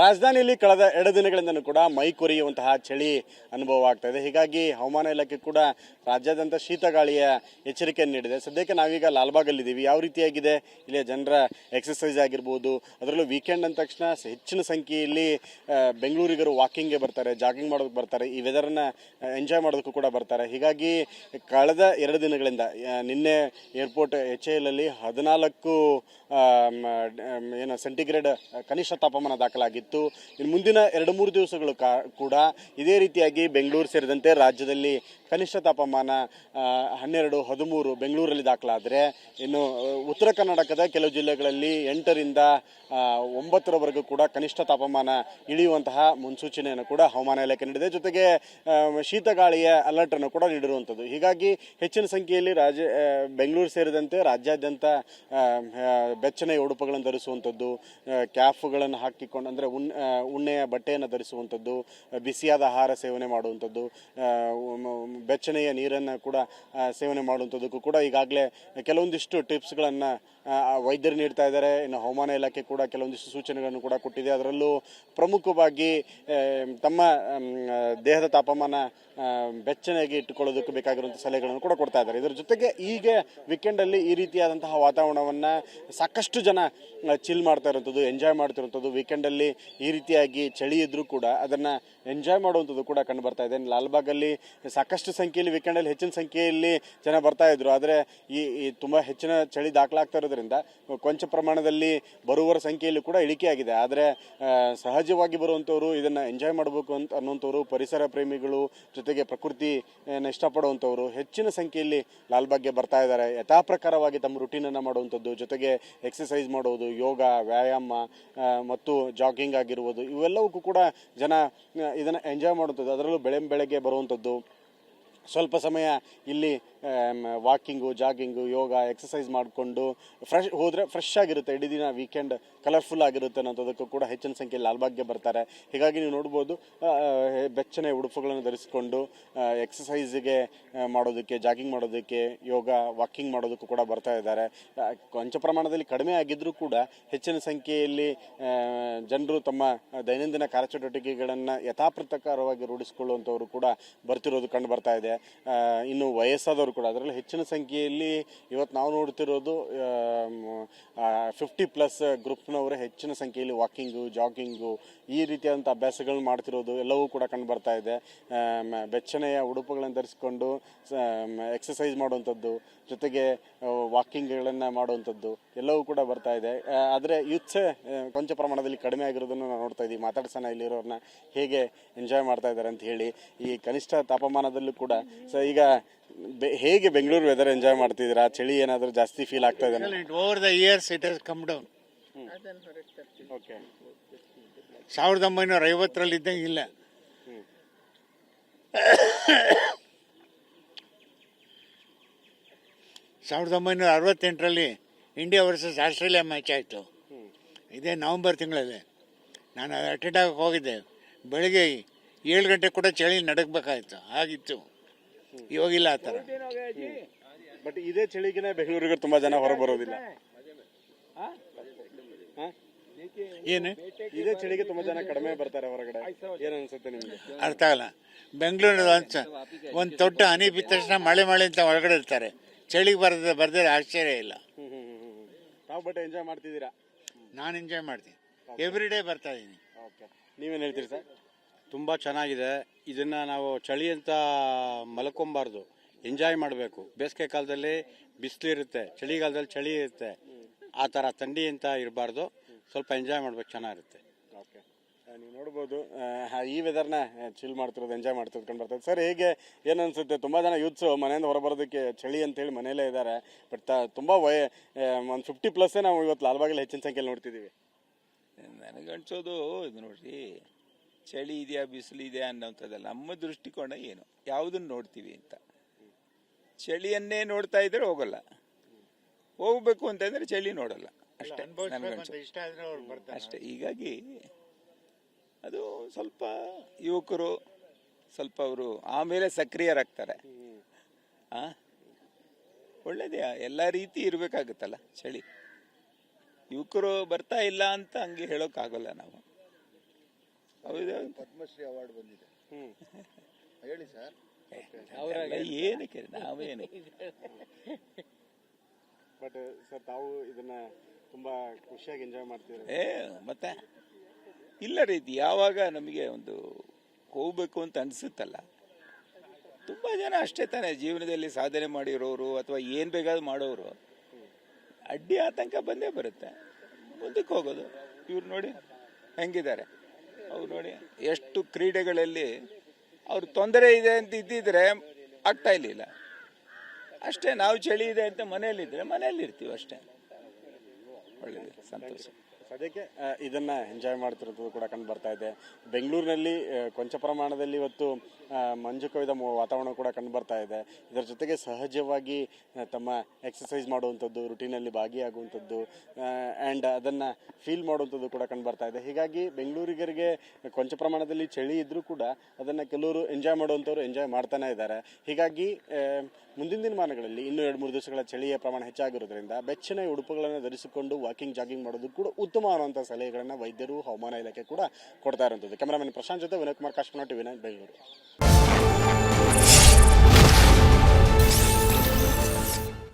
ರಾಜಧಾನಿಯಲ್ಲಿ ಕಳೆದ ಎರಡು ದಿನಗಳಿಂದಲೂ ಕೂಡ ಮೈ ಕೊರಿಯುವಂತಹ ಚಳಿ ಅನುಭವ ಆಗ್ತಾ ಇದೆ. ಹೀಗಾಗಿ ಹವಾಮಾನ ಇಲಾಖೆ ಕೂಡ ರಾಜ್ಯಾದ್ಯಂತ ಶೀತ ಗಾಳಿಯ ಎಚ್ಚರಿಕೆಯನ್ನು ನೀಡಿದೆ. ಸದ್ಯಕ್ಕೆ ನಾವೀಗ ಲಾಲ್ಬಾಗಲ್ಲಿದ್ದೀವಿ. ಯಾವ ರೀತಿಯಾಗಿದೆ? ಇಲ್ಲಿಯ ಜನರ ಎಕ್ಸಸೈಸ್ ಆಗಿರ್ಬೋದು, ಅದರಲ್ಲೂ ವೀಕೆಂಡ್ ಅಂದ ತಕ್ಷಣ ಹೆಚ್ಚಿನ ಸಂಖ್ಯೆಯಲ್ಲಿ ಬೆಂಗಳೂರಿಗರು ವಾಕಿಂಗ್ಗೆ ಬರ್ತಾರೆ ಜಾಗಿಂಗ್ ಮಾಡೋದಕ್ಕೆ ಬರ್ತಾರೆ, ಈ ವೆದರನ್ನ ಎಂಜಾಯ್ ಮಾಡೋದಕ್ಕೂ ಕೂಡ ಬರ್ತಾರೆ. ಹೀಗಾಗಿ ಕಳೆದ ಎರಡು ದಿನಗಳಿಂದ ನಿನ್ನೆ ಏರ್ಪೋರ್ಟ್ ಎಚ್ ಎ ಅಲ್ಲಿ ಹದಿನಾಲ್ಕು ಏನು ಸೆಂಟಿಗ್ರೇಡ್ ಕನಿಷ್ಠ ತಾಪಮಾನ ದಾಖಲಾಗಿತ್ತು ಇನ್ನು ಮುಂದಿನ ಎರಡು ಮೂರು ದಿವಸಗಳು ಕೂಡ ಇದೇ ರೀತಿಯಾಗಿ ಬೆಂಗಳೂರು ಸೇರಿದಂತೆ ರಾಜ್ಯದಲ್ಲಿ ಕನಿಷ್ಠ ತಾಪಮಾನ ಹನ್ನೆರಡು, ಹದಿಮೂರು ಬೆಂಗಳೂರಲ್ಲಿ ದಾಖಲಾದರೆ ಇನ್ನು ಉತ್ತರ ಕರ್ನಾಟಕದ ಕೆಲವು ಜಿಲ್ಲೆಗಳಲ್ಲಿ ಎಂಟರಿಂದ ಒಂಬತ್ತರವರೆಗೂ ಕೂಡ ಕನಿಷ್ಠ ತಾಪಮಾನ ಇಳಿಯುವಂತಹ ಮುನ್ಸೂಚನೆಯನ್ನು ಕೂಡ ಹವಾಮಾನ ಇಲಾಖೆ ನೀಡಿದೆ. ಜೊತೆಗೆ ಶೀತಗಾಳಿಯ ಶೀತ ಗಾಳಿಯ ಅಲರ್ಟ್ ಅನ್ನು ಕೂಡ ನೀಡಿರುವಂಥದ್ದು. ಹೀಗಾಗಿ ಹೆಚ್ಚಿನ ಸಂಖ್ಯೆಯಲ್ಲಿ ರಾಜ್ಯ ಬೆಂಗಳೂರು ಸೇರಿದಂತೆ ರಾಜ್ಯಾದ್ಯಂತ ಬೆಚ್ಚನೆಯ ಉಡುಪುಗಳನ್ನು ಧರಿಸುವಂಥದ್ದು ಕ್ಯಾಫ್ಗಳನ್ನು ಹಾಕಿಕೊಂಡು, ಅಂದರೆ ಉಣ್ ಉಣ್ಣೆಯ ಬಟ್ಟೆಯನ್ನು ಧರಿಸುವಂಥದ್ದು ಬಿಸಿಯಾದ ಆಹಾರ ಸೇವನೆ ಮಾಡುವಂಥದ್ದು ಬೆಚ್ಚನೆಯ ನೀರನ್ನು ಕೂಡ ಸೇವನೆ ಮಾಡುವಂಥದ್ದಕ್ಕೂ ಕೂಡ ಈಗಾಗಲೇ ಕೆಲವೊಂದಿಷ್ಟು ಟಿಪ್ಸ್ಗಳನ್ನು ವೈದ್ಯರು ನೀಡ್ತಾ ಇದ್ದಾರೆ. ಇನ್ನು ಹವಾಮಾನ ಇಲಾಖೆ ಕೂಡ ಕೆಲವೊಂದಿಷ್ಟು ಸೂಚನೆಗಳನ್ನು ಕೂಡ ಕೊಟ್ಟಿದೆ. ಅದರಲ್ಲೂ ಪ್ರಮುಖವಾಗಿ ತಮ್ಮ ದೇಹದ ತಾಪಮಾನ ಬೆಚ್ಚನೆಯಾಗಿ ಇಟ್ಟುಕೊಳ್ಳೋದಕ್ಕೆ ಬೇಕಾಗಿರುವಂಥ ಸಲಹೆಗಳನ್ನು ಕೂಡ ಕೊಡ್ತಾ ಇದ್ದಾರೆ. ಇದರ ಜೊತೆಗೆ ಈಗ ವೀಕೆಂಡಲ್ಲಿ ಈ ರೀತಿಯಾದಂತಹ ವಾತಾವರಣವನ್ನು ಸಾಕಷ್ಟು ಜನ ಚಿಲ್ ಮಾಡ್ತಾ ಇರುವಂಥದ್ದು ಎಂಜಾಯ್ ಮಾಡ್ತಿರುವಂಥದ್ದು ವೀಕೆಂಡಲ್ಲಿ ಈ ರೀತಿಯಾಗಿ ಚಳಿ ಇದ್ದರೂ ಕೂಡ ಅದನ್ನು ಎಂಜಾಯ್ ಮಾಡುವಂಥದ್ದು ಕೂಡ ಕಂಡು ಬರ್ತಾ ಇದೆ. ಲಾಲ್ಬಾಗಲ್ಲಿ ಸಾಕಷ್ಟು ಸಂಖ್ಯೆಯಲ್ಲಿ ವೀಕೆಂಡಲ್ಲಿ ಹೆಚ್ಚಿನ ಸಂಖ್ಯೆಯಲ್ಲಿ ಜನ ಬರ್ತಾ ಇದ್ರು. ಆದರೆ ಈ ಈ ತುಂಬ ಹೆಚ್ಚಿನ ಚಳಿ ದಾಖಲಾಗ್ತಾ ಇರೋದ್ರಿಂದ ಕೊಂಚ ಪ್ರಮಾಣದಲ್ಲಿ ಬರುವವರ ಸಂಖ್ಯೆಯಲ್ಲಿ ಕೂಡ ಇಳಿಕೆಯಾಗಿದೆ ಆದರೆ ಸಹಜವಾಗಿ ಬರುವಂಥವ್ರು ಇದನ್ನು ಎಂಜಾಯ್ ಮಾಡಬೇಕು ಅಂತ ಅನ್ನುವಂಥವ್ರು ಪರಿಸರ ಪ್ರೇಮಿಗಳು ಜೊತೆಗೆ ಪ್ರಕೃತಿ ಅನ್ನ ಇಷ್ಟಪಡುವಂಥವ್ರು ಹೆಚ್ಚಿನ ಸಂಖ್ಯೆಯಲ್ಲಿ ಲಾಲ್ಬಾಗ್ಗೆ ಬರ್ತಾ ಇದ್ದಾರೆ. ಯಥಾಪ್ರಕಾರವಾಗಿ ತಮ್ಮ ರುಟೀನನ್ನು ಮಾಡುವಂಥದ್ದು ಜೊತೆಗೆ ಎಕ್ಸಸೈಸ್ ಮಾಡೋದು ಯೋಗ, ವ್ಯಾಯಾಮ ಮತ್ತು ಜಾಗಿಂಗ್ ಆಗಿರ್ಬೋದು, ಇವೆಲ್ಲವಕ್ಕೂ ಕೂಡ ಜನ ಇದನ್ನು ಎಂಜಾಯ್ ಮಾಡುವಂಥದ್ದು ಅದರಲ್ಲೂ ಬೆಳೆ ಬೆಳಗ್ಗೆ ಬರುವಂಥದ್ದು ಸ್ವಲ್ಪ ಸಮಯ ಇಲ್ಲಿ ವಾಕಿಂಗು ಜಾಗಿಂಗು ಯೋಗ ಎಕ್ಸಸೈಸ್ ಮಾಡಿಕೊಂಡು ಫ್ರೆಶ್ ಹೋದರೆ ಫ್ರೆಶ್ ಆಗಿರುತ್ತೆ. ಇಡೀ ದಿನ ವೀಕೆಂಡ್ ಕಲರ್ಫುಲ್ ಆಗಿರುತ್ತೆ ಅನ್ನೋದಕ್ಕೂ ಕೂಡ ಹೆಚ್ಚಿನ ಸಂಖ್ಯೆಯಲ್ಲಿ ಲಾಲ್ಭಾಗ್ಯ ಬರ್ತಾರೆ. ಹೀಗಾಗಿ ನೀವು ನೋಡ್ಬೋದು ಬೆಚ್ಚನೆ ಉಡುಪುಗಳನ್ನು ಧರಿಸಿಕೊಂಡು ಎಕ್ಸಸೈಸ್ಗೆ ಮಾಡೋದಕ್ಕೆ ಜಾಗಿಂಗ್ ಮಾಡೋದಕ್ಕೆ ಯೋಗ ವಾಕಿಂಗ್ ಮಾಡೋದಕ್ಕೂ ಕೂಡ ಬರ್ತಾ ಇದ್ದಾರೆ. ಕೊಂಚ ಪ್ರಮಾಣದಲ್ಲಿ ಕಡಿಮೆ ಆಗಿದ್ದರೂ ಕೂಡ ಹೆಚ್ಚಿನ ಸಂಖ್ಯೆಯಲ್ಲಿ ಜನರು ತಮ್ಮ ದೈನಂದಿನ ಕಾರ್ಯಚಟುವಟಿಕೆಗಳನ್ನು ಯಥಾಪ್ರಕಾರವಾಗಿ ರೂಢಿಸಿಕೊಳ್ಳುವಂಥವರು ಕೂಡ ಬರ್ತಿರೋದು ಕಂಡು ಬರ್ತಾ ಇದೆ. ಇನ್ನು ವಯಸ್ಸಾದವರು ಕೂಡ. ಅದರಲ್ಲಿ ಹೆಚ್ಚಿನ ಸಂಖ್ಯೆಯಲ್ಲಿ ಇವತ್ತು ನಾವು ನೋಡ್ತಿರೋದು ಫಿಫ್ಟಿ ಪ್ಲಸ್ ಗ್ರೂಪ್ನವರೇ ಹೆಚ್ಚಿನ ಸಂಖ್ಯೆಯಲ್ಲಿ ವಾಕಿಂಗು ಜಾಗಿಂಗು ಈ ರೀತಿಯಾದಂಥ ಅಭ್ಯಾಸಗಳನ್ನ ಮಾಡ್ತಿರೋದು ಎಲ್ಲವೂ ಕೂಡ ಕಂಡು ಬರ್ತಾ ಇದೆ. ಬೆಚ್ಚನೆಯ ಉಡುಪುಗಳನ್ನು ಧರಿಸಿಕೊಂಡು ಎಕ್ಸಸೈಸ್ ಮಾಡುವಂಥದ್ದು, ಜೊತೆಗೆ ವಾಕಿಂಗ್ಗಳನ್ನು ಮಾಡುವಂಥದ್ದು ಎಲ್ಲವೂ ಕೂಡ ಬರ್ತಾ ಇದೆ. ಆದರೆ ಯುತ್ಸೆ ಕೊಂಚ ಪ್ರಮಾಣದಲ್ಲಿ ಕಡಿಮೆ ಆಗಿರೋದನ್ನು ನಾವು ನೋಡ್ತಾ ಇದ್ದೀವಿ ಮಾತಾಡ್ಸೋಣ ಇಲ್ಲಿರೋರನ್ನ ಹೇಗೆ ಎಂಜಾಯ್ ಮಾಡ್ತಾ ಇದ್ದಾರೆ ಅಂತ ಹೇಳಿ. ಈ ಕನಿಷ್ಠ ತಾಪಮಾನದಲ್ಲೂ ಕೂಡ ಸೊ ಈಗ ಬೆ- ಹೇಗೆ ಬೆಂಗಳೂರು ವೆದರ್ ಎಂಜಾಯ್ ಮಾಡ್ತಿದ್ದೀರಾ? ಚಳಿ ಏನಾದರೂ ಜಾಸ್ತಿ ಫೀಲ್ ಆಗ್ತಾ ಇದೆ over the years it has come down okay ಸಾವಿರದ ಒಂಬೈನೂರ ಐವತ್ತರಲ್ಲಿ ಇದ್ದಂಗೆ ಇಲ್ಲ. ಸಾವಿರದ ಒಂಬೈನೂರ ಅರವತ್ತೆಂಟರಲ್ಲಿ ಇಂಡಿಯಾ ವರ್ಸಸ್ ಆಸ್ಟ್ರೇಲಿಯಾ ಮ್ಯಾಚ್ ಆಯಿತು. ಇದೇ ನವಂಬರ್ ತಿಂಗಳಲ್ಲಿ. ನಾನು ಅಟೆಂಡ್ ಆಗಕ್ಕೆ ಹೋಗಿದ್ದೆ. ಬೆಳಗ್ಗೆ ಏಳು ಗಂಟೆ ಕೂಡ ಚಳಿ ನಡಗಬೇಕಾಯ್ತು. ಆಗಿತ್ತು. ಇವಾಗಿಲ್ಲ ಆ ಥರ. ಬಟ್ ಇದೇ ಚಳಿಗೆನೆ ಬೆಂಗಳೂರಿಗೆ ತುಂಬಾ ಜನ ಹೊರ ಬರೋದಿಲ್ಲ? ಏನು? ಇದೇ ಚಳಿಗೆ ತುಂಬಾ ಜನ ಕಡಿಮೆ ಬರ್ತಾರೆ ಹೊರಗಡೆ. ಏನ್ ಅನ್ಸುತ್ತೆ ನಿಮ್ಗೆ? ಅರ್ಥ ಆಗಲ್ಲ. ಬೆಂಗಳೂರು ಒಂದು ದೊಡ್ಡ ಹನಿ ಬಿದ್ದ ತಕ್ಷಣ ಮಳೆ ಮಳೆ ಅಂತ ಒಳಗಡೆ ಇರ್ತಾರೆ. ಚಳಿಗೆ ಬರದ ಬರ್ದಿರ ಆಶ್ಚರ್ಯ ಇಲ್ಲ. ತಾವು ಬಟ್ ಎಂಜಾಯ್ ಮಾಡ್ತಿದ್ದೀರಾ? ನಾನು ಎಂಜಾಯ್ ಮಾಡ್ತೀನಿ. ಎವ್ರಿ ಡೇ ಬರ್ತಾ ಇದ್ದೀನಿ ಓಕೆ ನೀವೇನ್ ಹೇಳ್ತೀರಿ ಸರ್? ತುಂಬ ಚೆನ್ನಾಗಿದೆ. ಇದನ್ನು ನಾವು ಚಳಿ ಅಂತ ಮಲ್ಕೊಬಾರ್ದು. ಎಂಜಾಯ್ ಮಾಡಬೇಕು. ಬೇಸಿಗೆ ಕಾಲದಲ್ಲಿ ಬಿಸಿಲಿರುತ್ತೆ ಚಳಿಗಾಲದಲ್ಲಿ ಚಳಿ ಇರುತ್ತೆ. ಆ ಥರ ಥಂಡಿ ಅಂತ ಇರಬಾರ್ದು. ಸ್ವಲ್ಪ ಎಂಜಾಯ್ ಮಾಡ್ಬೇಕು ಚೆನ್ನಾಗಿರುತ್ತೆ. ಓಕೆ. ನೀವು ನೋಡ್ಬೋದು ಈ ವೆದರ್ನ ಚಿಲ್ ಮಾಡ್ತಿರೋದು ಎಂಜಾಯ್ ಮಾಡ್ತಿರೋದು ಕಂಡು ಬರ್ತದೆ. ಸರ್ ಹೇಗೆ ಏನು ಅನಿಸುತ್ತೆ ತುಂಬ ಜನ ಯೂತ್ಸು ಮನೆಯಿಂದ ಹೊರಬರೋದಕ್ಕೆ ಚಳಿ ಅಂತೇಳಿ ಮನೆಯಲ್ಲೇ ಇದ್ದಾರೆ. ಬಟ್ ತುಂಬ ವಯ ಒಂದು ಫಿಫ್ಟಿ ಪ್ಲಸ್ಸೇ ನಾವು ಇವತ್ತು ಲಾಲ್ಬಾಗಲ್ಲಿ ಹೆಚ್ಚಿನ ಸಂಖ್ಯೆಯಲ್ಲಿ ನೋಡ್ತಿದ್ದೀವಿ. ನನಗನ್ಸೋದು ಇದು ನೋಡ್ರಿ ಚಳಿ ಇದೆಯಾ ಬಿಸಿಲು ಇದೆಯಾ ಅನ್ನೋಂಥದ್ದಲ್ಲ ನಮ್ಮ ದೃಷ್ಟಿಕೋನ ಏನು? ಯಾವುದನ್ನು ನೋಡ್ತೀವಿ ಅಂತ? ಚಳಿಯನ್ನೇ ನೋಡ್ತಾ ಇದ್ರೆ ಹೋಗಲ್ಲ. ಹೋಗ್ಬೇಕು ಅಂತಂದ್ರೆ ಚಳಿ ನೋಡಲ್ಲ. ಅಷ್ಟೇ ಅಷ್ಟೇ ಹೀಗಾಗಿ ಅದು ಸ್ವಲ್ಪ ಯುವಕರು ಸ್ವಲ್ಪ ಅವರು ಆಮೇಲೆ ಸಕ್ರಿಯರಾಗ್ತಾರೆ. ಆ? ಒಳ್ಳೇದೇ ಎಲ್ಲ ರೀತಿ ಇರಬೇಕಾಗುತ್ತಲ್ಲ ಚಳಿ. ಯುವಕರು ಬರ್ತಾ ಇಲ್ಲ ಅಂತ ಹಂಗೆ ಹೇಳೋಕ್ಕಾಗಲ್ಲ ನಾವು. ಹೌದು? ಪದ್ಮಶ್ರೀ ಅವಾರ್ಡ್ ಬಂದಿದೆ. ಹೇಳಿ ಸರ್. ಎಲ್ಲ ಏನಕ್ಕೆ ನಾವೇನು? ಬಟ್ ಸರ್ ತಾವು ಇದನ್ನ ತುಂಬಾ ಖುಷಿಯಾಗಿ ಎಂಜಾಯ್ ಮಾಡ್ತೀರಿ ಏ ಮತ್ತೆ? ಇಲ್ಲ ರೀತಿ ಯಾವಾಗ ನಮಗೆ ಒಂದು ಹೋಗ್ಬೇಕು ಅಂತ ಅನ್ಸುತ್ತಲ್ಲ. ತುಂಬ ಜನ ಅಷ್ಟೇ ತಾನೇ ಜೀವನದಲ್ಲಿ ಸಾಧನೆ ಮಾಡಿರೋರು ಅಥವಾ ಏನು ಬೇಕಾದ್ರೂ ಮಾಡೋರು. ಅಡ್ಡಿ ಆತಂಕ ಬಂದೇ ಬರುತ್ತೆ. ಮುಂದಕ್ಕೆ ಹೋಗೋದು. ಇವ್ರು ನೋಡಿ ಹೆಂಗಿದ್ದಾರೆ? ಅವ್ರು ನೋಡಿ, ಎಷ್ಟು ಕ್ರೀಡೆಗಳಲ್ಲಿ ಅವ್ರ ತೊಂದರೆ ಇದೆ ಅಂತ ಇದ್ದಿದ್ರೆ ಆಗ್ತಾ ಇರಲಿಲ್ಲ. ಅಷ್ಟೇ ನಾವು ಚಳಿ ಇದೆ ಅಂತ ಮನೆಯಲ್ಲಿದ್ದರೆ ಮನೆಯಲ್ಲಿ ಇರ್ತೀವಿ ಅಷ್ಟೇ. ಒಳ್ಳೆಯದು ಸಂತೋಷ. ಸದ್ಯಕ್ಕೆ ಇದನ್ನು ಎಂಜಾಯ್ ಮಾಡ್ತಿರೋದು ಕೂಡ ಕಂಡು ಬರ್ತಾ ಇದೆ. ಬೆಂಗಳೂರಿನಲ್ಲಿ ಕೊಂಚ ಪ್ರಮಾಣದಲ್ಲಿ ಇವತ್ತು ಮಂಜು ಕವಿದ ವಾತಾವರಣ ಕೂಡ ಕಂಡು ಬರ್ತಾ ಇದೆ. ಇದರ ಜೊತೆಗೆ ಸಹಜವಾಗಿ ತಮ್ಮ ಎಕ್ಸಸೈಸ್ ಮಾಡುವಂಥದ್ದು ರುಟೀನಲ್ಲಿ ಭಾಗಿಯಾಗುವಂಥದ್ದು ಆ್ಯಂಡ್ ಅದನ್ನು ಫೀಲ್ ಮಾಡುವಂಥದ್ದು ಕೂಡ ಕಂಡು ಬರ್ತಾ ಇದೆ. ಹೀಗಾಗಿ ಬೆಂಗಳೂರಿಗರಿಗೆ ಕೊಂಚ ಪ್ರಮಾಣದಲ್ಲಿ ಚಳಿ ಇದ್ದರೂ ಕೂಡ ಅದನ್ನು ಕೆಲವರು ಎಂಜಾಯ್ ಮಾಡುವಂಥವ್ರು ಎಂಜಾಯ್ ಮಾಡ್ತಾನೆ ಇದ್ದಾರೆ. ಹೀಗಾಗಿ ಮುಂದಿನ ದಿನಮಾನಗಳಲ್ಲಿ ಇನ್ನೂ ಎರಡು ಮೂರು ದಿವಸಗಳ ಚಳಿಯ ಪ್ರಮಾಣ ಹೆಚ್ಚಾಗಿರೋದ್ರಿಂದ ಬೆಚ್ಚನೆ ಉಡುಪುಗಳನ್ನು ಧರಿಸಿಕೊಂಡು ವಾಕಿಂಗ್ ಜಾಗಿಂಗ್ ಮಾಡೋದು ಕೂಡ ಉತ್ತಮ ಅನ್ನುವಂಥ ಸಲಹೆಗಳನ್ನು ವೈದ್ಯರು, ಹವಾಮಾನ ಇಲಾಖೆ ಕೂಡ ಕೊಡ್ತಾ ಇರುವಂಥದ್ದು ಕ್ಯಾಮರಾಮನ್ ಪ್ರಶಾಂತ್ ಜೊತೆ ವಿನಯ್ ಕುಮಾರ್, ಕಾಶ್ಮೀರ ಟಿವಿ ನೈನ್, ಬೆಂಗಳೂರು.